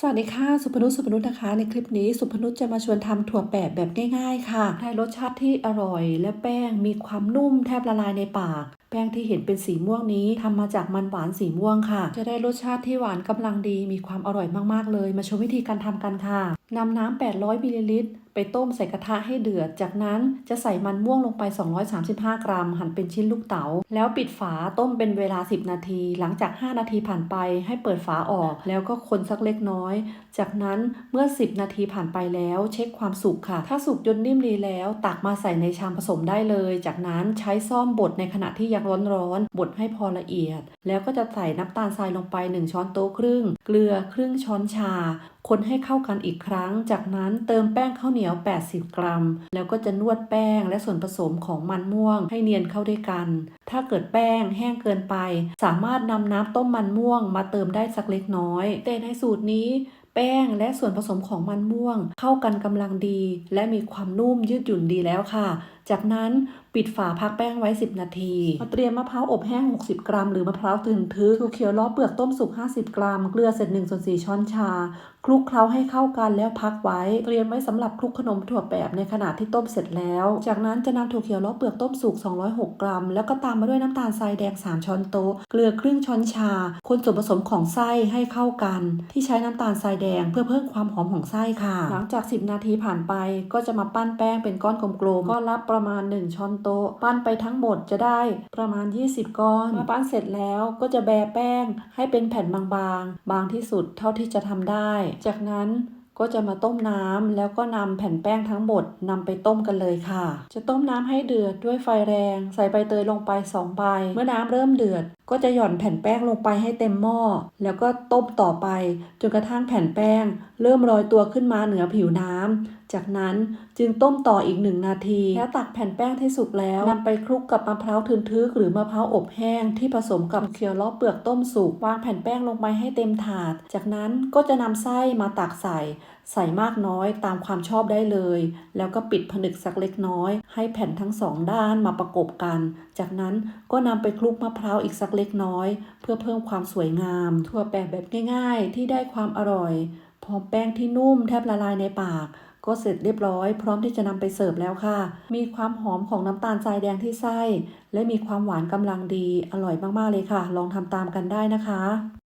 สวัสดีค่ะ สุพนุชสุพนุชนะคะ ในคลิปนี้สุพนุชจะมาชวนทำถั่วแปบแบบง่ายๆ ค่ะได้รสชาติที่อร่อย และแป้งมีความนุ่มแทบละลายในปาก แป้งที่เห็นเป็นสีม่วงนี้ทำมาจากมันหวานสีม่วงค่ะ จะได้รสชาติที่หวานกำลังดี มีความอร่อยมากๆเลย มาชมวิธีการทำกันค่ะนำน้ำ800มิลลิลิตร ไปต้มใส่กระทะให้เดือด จากนั้นจะใส่มันม่วงลงไป 235 กรัม หั่นเป็นชิ้นลูกเต๋าแล้วปิดฝาต้มเป็นเวลา 10 นาที หลังจาก 5 นาทีผ่านไปให้เปิดฝาออก แล้วก็คนสักเล็กน้อย จากนั้นเมื่อ 10 นาทีผ่านไปแล้วเช็คความสุกค่ะ ถ้าสุกจนนิ่มดีแล้ว ตักมาใส่ในชามผสมได้เลย จากนั้นใช้ซ่อมบดในขณะที่ยังร้อนๆบดให้พอละเอียด แล้วก็จะใส่น้ำตาลทรายลงไป 1 ช้อนโต๊ะครึ่ง เกลือครึ่งช้อนชา คนให้เข้ากันอีกครั้ง จากนั้นเติมแป้งข้าวเหนียว80 กรัม แล้วก็จะนวดแป้งและส่วนผสมของมันม่วงให้เนียนเข้าด้วยกัน ถ้าเกิดแป้งแห้งเกินไป สามารถนำน้ำต้มมันม่วงมาเติมได้สักเล็กน้อย แต่ในสูตรนี้แป้งและส่วนผสมของมันม่วง เข้ากันกำลังดี และมีความนุ่มยืดหยุ่นดีแล้วค่ะจากนั้นปิดฝาพักแป้งไว้ 10 นาทีมาเตรียมมะพร้าวอบแห้ง 60 กรัม หรือมะพร้าวถึงทึกถั่วเขียวล้อเปลือกต้มสุก 50 กรัม เกลือเศษ1ส่วน4ช้อนชา คลุกเคล้าให้เข้ากันแล้วพักไว้ เตรียมไว้สำหรับคลุกขนมถั่วแปบในขณะที่ต้มเสร็จแล้ว จากนั้นจะนำถั่วเขียวล้อเปลือกต้มสุก 206 กรัม แล้วก็ตามมาด้วยน้ำตาลทรายแดง 3 ช้อนโต๊ะ เกลือครึ่งช้อนชา คนส่วนผสมของไส้ให้เข้ากัน ที่ใช้น้ำตาลทรายแดงเพื่อเพิ่มความหอมของไส้ค่ะ หลังจาก 10 นาทีผ่านไปก็จะมาปั้นแป้งเป็นก้อนกลมๆก้อนละประมาณ 1 ช้อนโต๊ะ ปั้นไปทั้งหมดจะได้ประมาณ 20 ก้อนเมื่อปั้นเสร็จแล้วก็จะแบะแป้งให้เป็นแผ่นบางๆ บางที่สุดเท่าที่จะทำได้ จากนั้นก็จะมาต้มน้ำแล้วก็นำแผ่นแป้งทั้งหมดนำไปต้มกันเลยค่ะ จะต้มน้ำให้เดือดด้วยไฟแรง ใส่ใบเตยลงไป2ใบ เมื่อน้ำเริ่มเดือดก็จะหย่อนแผ่นแป้งลงไปให้เต็มหม้อ แล้วก็ต้มต่อไป จนกระทั่งแผ่นแป้ง เริ่มลอยตัวขึ้นมาเหนือผิวน้ำจากนั้นจึงต้มต่ออีกหนึ่งนาที แล้วตักแผ่นแป้งที่สุกแล้วนำไปคลุกกับมะพร้าวทึนทึกหรือมะพร้าวอบแห้งที่ผสมกับเคียวล้อเปลือกต้มสุกวางแผ่นแป้งลงไปให้เต็มถาด จากนั้นก็จะนำไส้มาตักใส่ใส่มากน้อยตามความชอบได้เลย แล้วก็ปิดผนึกสักเล็กน้อย ให้แผ่นทั้งสองด้านมาประกบกัน จากนั้นก็นำไปคลุกมะพร้าวอีกสักเล็กน้อย เพื่อเพิ่มความสวยงามถั่วแปบแบบง่ายๆ ที่ได้ความอร่อย พร้อมแป้งที่นุ่มแทบละลายในปากก็เสร็จเรียบร้อย พร้อมที่จะนำไปเสิร์ฟแล้วค่ะ มีความหอมของน้ำตาลทรายแดงที่ไส้ และมีความหวานกำลังดี อร่อยมากๆเลยค่ะ ลองทำตามกันได้นะคะ